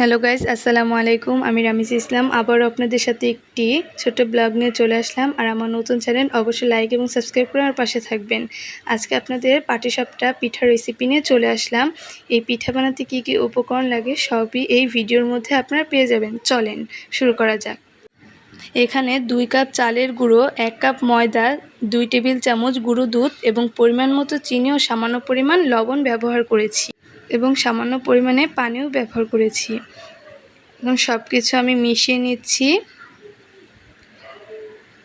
Hello guys আসসালামু আলাইকুম আমি রামিজ ইসলাম। আবারও আপনাদের সাথে একটি ছোট ব্লগ নিয়ে চলে আসলাম। আর আমার নতুন চ্যানেল, অবশ্যই লাইক এবং সাবস্ক্রাইব করে আমার পাশে থাকবেন। আজকে আপনাদের পাটিসাপটা পিঠা রেসিপি নিয়ে চলে আসলাম। এই পিঠা বানাতে কী কী উপকরণ লাগে সবই এই ভিডিওর মধ্যে আপনারা পেয়ে যাবেন। চলেন, শুরু করা যাক। এখানে দুই কাপ চালের গুঁড়ো, এক কাপ ময়দা, দুই টেবিল চামচ গুঁড়ো দুধ এবং পরিমাণ মতো চিনি ও সামান্য পরিমাণ লবণ ব্যবহার করেছি এবং সামান্য পরিমাণে পানিও ব্যবহার করেছি। এবং সব কিছু আমি মিশিয়ে নিচ্ছি।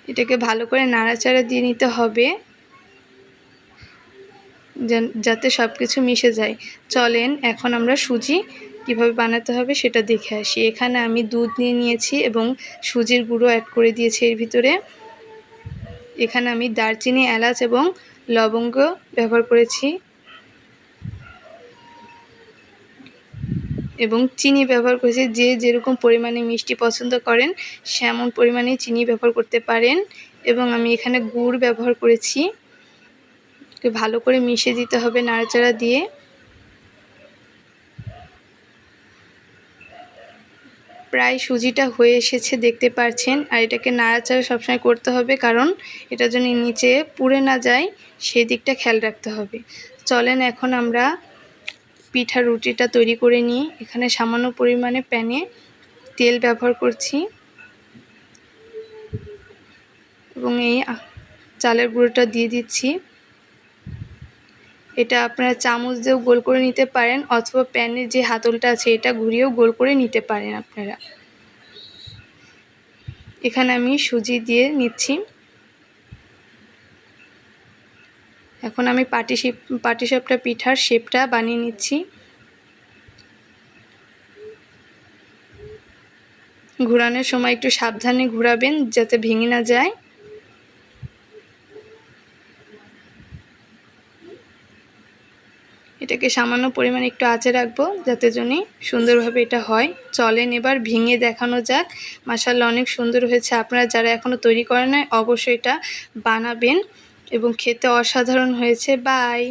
এটাকে ভালো করে নাড়াচাড়া দিয়ে নিতে হবে। যাতে সব কিছু মিশে যায়। চলেন, এখন আমরা সুজি কীভাবে বানাতে হবে সেটা দেখে আসি। এখানে আমি দুধ নিয়ে নিয়েছি এবং সুজির গুঁড়ো অ্যাড করে দিয়েছি এর ভিতরে। এখানে আমি দারচিনি, এলাচ এবং লবঙ্গ ব্যবহার করেছি। এবং চিনি ব্যবহার করেছি। যে যেরকম পরিমাণে মিষ্টি পছন্দ করেন, সেমন পরিমাণে চিনি ব্যবহার করতে পারেন। এবং আমি এখানে গুড় ব্যবহার করেছি। ভালো করে মিশে দিতে হবে নাড়াচাড়া দিয়ে। প্রায় সুজিটা হয়ে এসেছে, দেখতে পাচ্ছেন আর এটাকে নাড়াচাড়া সবসময় করতে হবে, কারণ এটা যেন নিচে পুড়ে না যায়, সেই দিকটা খেয়াল রাখতে হবে। চলেন এখন আমরা পিঠা রুটিটা তৈরি করে নিই। এখানে সামান্য পরিমাণে প্যানে তেল ব্যবহার করছি। এবং এই চালের গুঁড়োটা দিয়ে দিচ্ছি। এটা আপনারা চামচ দিয়েও গোল করে নিতে পারেন অথবা প্যানের যে হাতলটা আছে এটা ঘুরিয়েও গোল করে নিতে পারেন আপনারা। এখানে আমি সুজি দিয়ে নিচ্ছি। এখন আমি পাটি পাটিসাপটা পিঠার শেপটা বানিয়ে নিচ্ছি। ঘোরানোর সময় একটু সাবধানে ঘোরাবেন যাতে ভেঙে না যায়। এটাকে সামান্য পরিমাণে একটু আঁচে রাখব যাতে জন্যে সুন্দরভাবে এটা হয়। চলেন এবার ভেঙে দেখানো যাক। মাসাল্লা অনেক সুন্দর হয়েছে। আপনারা যারা এখনও তৈরি করেন নাই, অবশ্যই এটা বানাবেন এবং খেতে অসাধারণ হয়েছে। বাই!